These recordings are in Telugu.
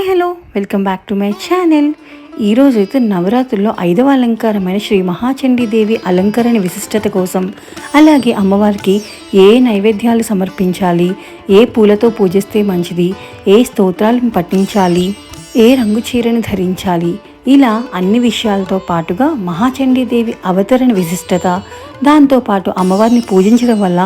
Hi hello. Welcome back to my channel. ఈరోజు అయితే నవరాత్రుల్లో ఐదవ అలంకారమైన శ్రీ మహాచండీదేవి అలంకరణ విశిష్టత కోసం అలాగే అమ్మవారికి ఏ నైవేద్యాలు సమర్పించాలి ఏ పూలతో పూజిస్తే మంచిది ఏ స్తోత్రాలను పఠించాలి ఏ రంగు చీరను ధరించాలి ఇలా అన్ని విషయాలతో పాటుగా మహాచండీదేవి అవతరణ విశిష్టత. దాంతోపాటు అమ్మవారిని పూజించడం వల్ల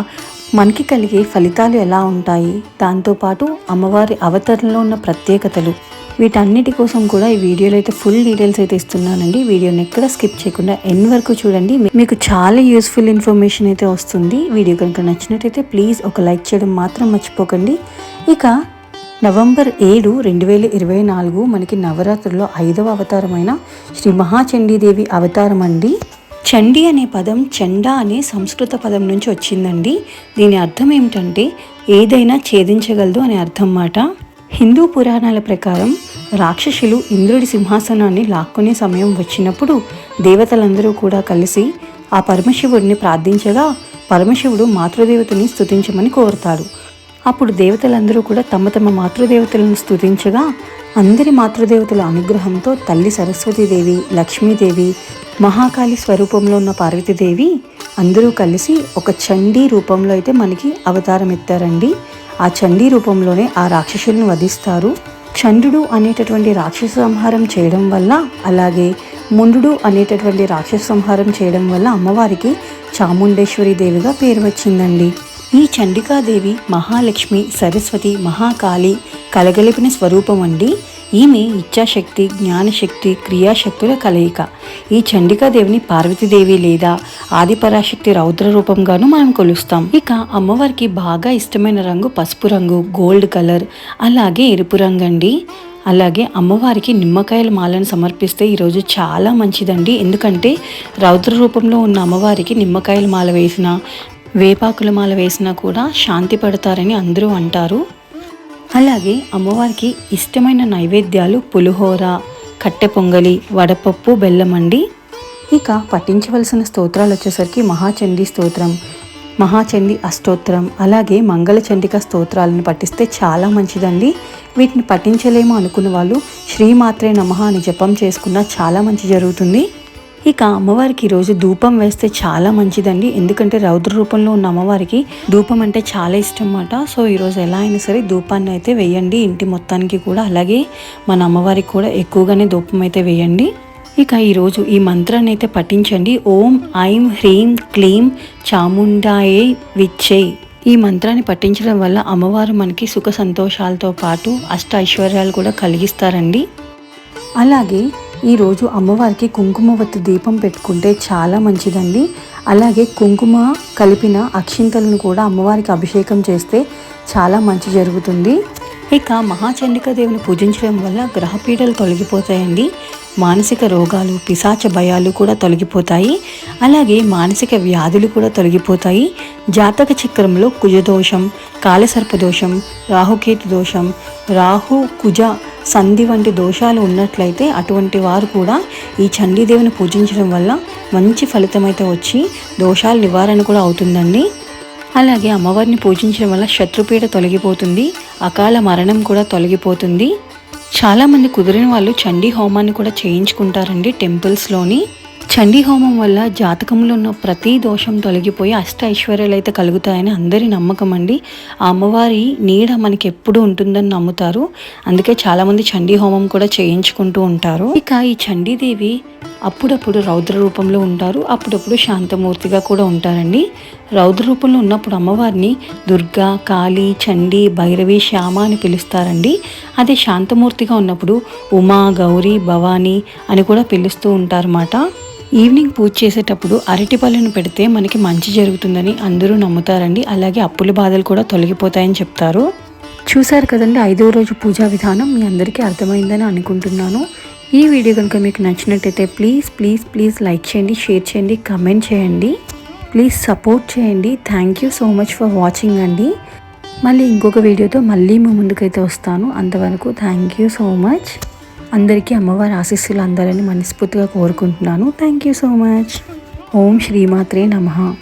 మనకి కలిగే ఫలితాలు ఎలా ఉంటాయి? దాంతోపాటు అమ్మవారి అవతరణలో ఉన్న ప్రత్యేకతలు. వీటన్నిటి కోసం కూడా ఈ వీడియోలో అయితే ఫుల్ డీటెయిల్స్ అయితే ఇస్తున్నానండి. వీడియోని ఎక్కడ స్కిప్ చేయకుండా ఎన్ వరకు చూడండి. మీకు చాలా యూస్ఫుల్ ఇన్ఫర్మేషన్ అయితే వస్తుంది. వీడియో కనుక నచ్చినట్టయితే ప్లీజ్ ఒక లైక్ చేయడం మాత్రం మర్చిపోకండి. ఇక నవంబర్ ఏడు రెండు వేల ఇరవై నాలుగు మనకి నవరాత్రుల్లో ఐదవ అవతారమైన శ్రీ మహాచండీదేవి అవతారం అండి. చండి అనే పదం చండా అనే సంస్కృత పదం నుంచి వచ్చిందండి. దీని అర్థం ఏమిటంటే ఏదైనా ఛేదించగలదు అనే అర్థం మాట. హిందూ పురాణాల ప్రకారం రాక్షసులు ఇంద్రుడి సింహాసనాన్ని లాక్కునే సమయం వచ్చినప్పుడు దేవతలందరూ కూడా కలిసి ఆ పరమశివుడిని ప్రార్థించగా పరమశివుడు మాతృదేవతని స్థుతించమని కోరుతారు. అప్పుడు దేవతలందరూ కూడా తమ తమ మాతృదేవతలను స్తుతించగా అందరి మాతృదేవతల అనుగ్రహంతో తల్లి సరస్వతీదేవి లక్ష్మీదేవి మహాకాళి స్వరూపంలో ఉన్న పార్వతీదేవి అందరూ కలిసి ఒక చండీ రూపంలో అయితే మనకి అవతారం ఎత్తారండి. ఆ చండీ రూపంలోనే ఆ రాక్షసులను వధిస్తారు. చండు అనేటటువంటి రాక్షస సంహారం చేయడం వల్ల అలాగే ముండు అనేటటువంటి రాక్షస సంహారం చేయడం వల్ల అమ్మవారికి చాముండేశ్వరి దేవిగా పేరు వచ్చిందండి. ఈ చండికాదేవి మహాలక్ష్మి సరస్వతి మహాకాళి కలగలిపిన స్వరూపం అండి. ఈమె ఇచ్ఛాశక్తి జ్ఞానశక్తి క్రియాశక్తుల కలయిక. ఈ చండికాదేవిని పార్వతీదేవి లేదా ఆదిపరాశక్తి రౌద్ర రూపంగాను మనం కొలుస్తాం. ఇక అమ్మవారికి బాగా ఇష్టమైన రంగు పసుపు రంగు గోల్డ్ కలర్ అలాగే ఎరుపు రంగు అండి. అలాగే అమ్మవారికి నిమ్మకాయల మాలను సమర్పిస్తే ఈరోజు చాలా మంచిదండి. ఎందుకంటే రౌద్ర రూపంలో ఉన్న అమ్మవారికి నిమ్మకాయల మాల వేసిన వేపాకుల మాల వేసినా కూడా శాంతి పడతారని అందరూ అంటారు. అలాగే అమ్మవారికి ఇష్టమైన నైవేద్యాలు పులిహోర కట్టె పొంగలి వడపప్పు బెల్లం అండి. ఇక పఠించవలసిన స్తోత్రాలు వచ్చేసరికి మహాచండీ స్తోత్రం మహాచండీ అష్టోత్తరం అలాగే మంగళచండిక స్తోత్రాలను పఠిస్తే చాలా మంచిదండి. వీటిని పఠించలేము అనుకున్న వాళ్ళు శ్రీమాత్రే నమ అని జపం చేసుకున్నా చాలా మంచి జరుగుతుంది. ఇక అమ్మవారికి ఈరోజు ధూపం వేస్తే చాలా మంచిదండి. ఎందుకంటే రౌద్ర రూపంలో ఉన్న అమ్మవారికి ధూపం అంటే చాలా ఇష్టం అన్నమాట సో ఈరోజు ఎలా అయినా సరే ధూపాన్ని అయితే వేయండి. ఇంటి మొత్తానికి కూడా అలాగే మన అమ్మవారికి కూడా ఎక్కువగానే ధూపం అయితే వేయండి. ఇక ఈరోజు ఈ మంత్రాన్ని అయితే పఠించండి. ఓం ఐం హ్రీం క్లీం చాముండాయే విచ్చై. ఈ మంత్రాన్ని పఠించడం వల్ల అమ్మవారు మనకి సుఖ సంతోషాలతో పాటు అష్ట ఐశ్వర్యాలు కూడా కలిగిస్తారండి. అలాగే ఈరోజు అమ్మవారికి కుంకుమవత్తి దీపం పెట్టుకుంటే చాలా మంచిదండి. అలాగే కుంకుమ కలిపిన అక్షింతలను కూడా అమ్మవారికి అభిషేకం చేస్తే చాలా మంచి జరుగుతుంది. ఇక మహాచండిక దేవుని పూజించడం వల్ల గ్రహపీడలు తొలగిపోతాయండి. మానసిక రోగాలు పిశాచ భయాలు కూడా తొలగిపోతాయి. అలాగే మానసిక వ్యాధులు కూడా తొలగిపోతాయి. జాతక చక్రంలో కుజదోషం కాలసర్పదోషం రాహుకేతు దోషం రాహు కుజ సంధి వంటి దోషాలు ఉన్నట్లయితే అటువంటి వారు కూడా ఈ చండీదేవిని పూజించడం వల్ల మంచి ఫలితం అయితే వచ్చి దోషాల నివారణ కూడా అవుతుందండి. అలాగే అమ్మవారిని పూజించడం వల్ల శత్రుపీడ తొలగిపోతుంది అకాల మరణం కూడా తొలగిపోతుంది. చాలామంది కుదిరిన వాళ్ళు చండీ హోమాన్ని కూడా చేయించుకుంటారండి టెంపుల్స్లోని. చండీ హోమం వల్ల జాతకంలో ఉన్న ప్రతి దోషం తొలగిపోయి అష్ట ఐశ్వర్యాలు అయితే కలుగుతాయని అందరి నమ్మకం అండి. ఆ అమ్మవారి నీడ మనకి ఎప్పుడు ఉంటుందని నమ్ముతారు. అందుకే చాలామంది చండీ హోమం కూడా చేయించుకుంటూ ఉంటారు. ఇక ఈ చండీదేవి అప్పుడప్పుడు రౌద్ర రూపంలో ఉంటారు. అప్పుడప్పుడు శాంతమూర్తిగా కూడా ఉంటారండి. రౌద్ర రూపంలో ఉన్నప్పుడు అమ్మవారిని దుర్గా కాళీ చండీ భైరవి శ్యామ అని పిలుస్తారండి. అదే శాంతమూర్తిగా ఉన్నప్పుడు ఉమా గౌరీ భవానీ అని కూడా పిలుస్తూ ఉంటారన్నమాట. ఈవినింగ్ పూజ చేసేటప్పుడు అరటిపళ్ళను పెడితే మనకి మంచి జరుగుతుందని అందరూ నమ్ముతారండి. అలాగే అప్పుల బాధలు కూడా తొలగిపోతాయని చెప్తారు. చూశారు కదండి ఐదో రోజు పూజా విధానం. మీ అందరికీ అర్థమైందని అనుకుంటున్నాను. ఈ వీడియో కనుక మీకు నచ్చినట్టయితే ప్లీజ్ ప్లీజ్ ప్లీజ్ లైక్ చేయండి షేర్ చేయండి కమెంట్ చేయండి. ప్లీజ్ సపోర్ట్ చేయండి. Thank you so much for watching అండి. మళ్ళీ ఇంకొక వీడియోతో మళ్ళీ మీ ముందుకైతే వస్తాను. అంతవరకు థ్యాంక్ యూ సో మచ్ అందరికీ అమ్మవారి ఆశీస్సులు అందాలని మనస్ఫూర్తిగా కోరుకుంటున్నాను. థ్యాంక్ యూ సో మచ్ ఓం శ్రీమాత్రే నమ.